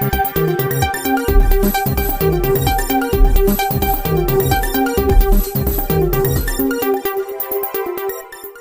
Thank you.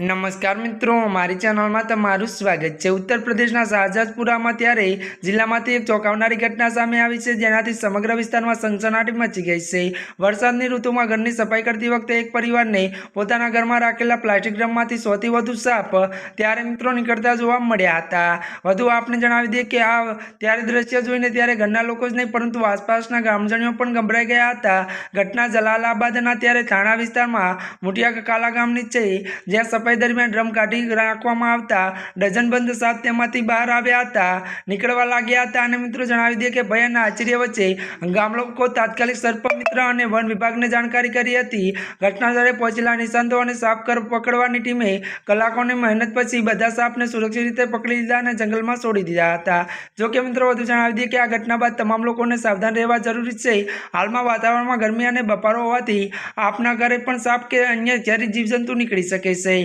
નમસ્કાર મિત્રો, મારી ચેનલમાં તમારું સ્વાગત છે. ઉત્તર પ્રદેશના શાહજાદપુરામાં ત્યારે જિલ્લામાંથી એક ચોંકાવનારી ઘટના સામે આવી છે, જેનાથી સમગ્ર વિસ્તારમાં સનસનાટી મચી ગઈ છે. વરસાદની ઋતુમાં ઘરની સફાઈ કરતી વખતે એક પરિવારને પોતાના ઘરમાં રાખેલા પ્લાસ્ટિક ડ્રમમાંથી સૌથી વધુ સાપ ત્યારે મિત્રો નીકળતા જોવા મળ્યા હતા. વધુ આપને જણાવી દઈએ કે આ ત્યારે દ્રશ્ય જોઈને ત્યારે ઘરના લોકો જ નહીં, પરંતુ આસપાસના ગામજણીઓ પણ ગભરાઈ ગયા હતા. ઘટના જલાલાબાદના ત્યારે થાણા વિસ્તારમાં મુટિયા કાલા ગામની છે, જ્યાં સફાઈ દરમિયાન ડ્રમ કાઢી રાખવામાં આવતા ડઝનબંધ સાપ તેમાંથી બહાર આવ્યા હતા, નીકળવા લાગ્યા હતા અને મિત્રો જણાવી દઈએ કે ભય અને આશ્ચર્ય વચ્ચે ગામ લોકો તાત્કાલિક સર્પ મિત્ર અને વન વિભાગને જાણકારી કરી હતી. ઘટના સ્થળે પહોંચેલા નિશાંતો અને સાપ પકડવાની ટીમે કલાકોની મહેનત પછી બધા સાપને સુરક્ષિત રીતે પકડી લીધા અને જંગલમાં છોડી દીધા હતા. જો કે મિત્રો વધુ જણાવી દઈએ કે આ ઘટના બાદ તમામ લોકોને સાવધાન રહેવા જરૂરી છે. હાલમાં વાતાવરણમાં ગરમી અને બફારો હોવાથી આપના ઘરે પણ સાપ કે અન્ય ઝેરી જીવજંતુ નીકળી શકે છે.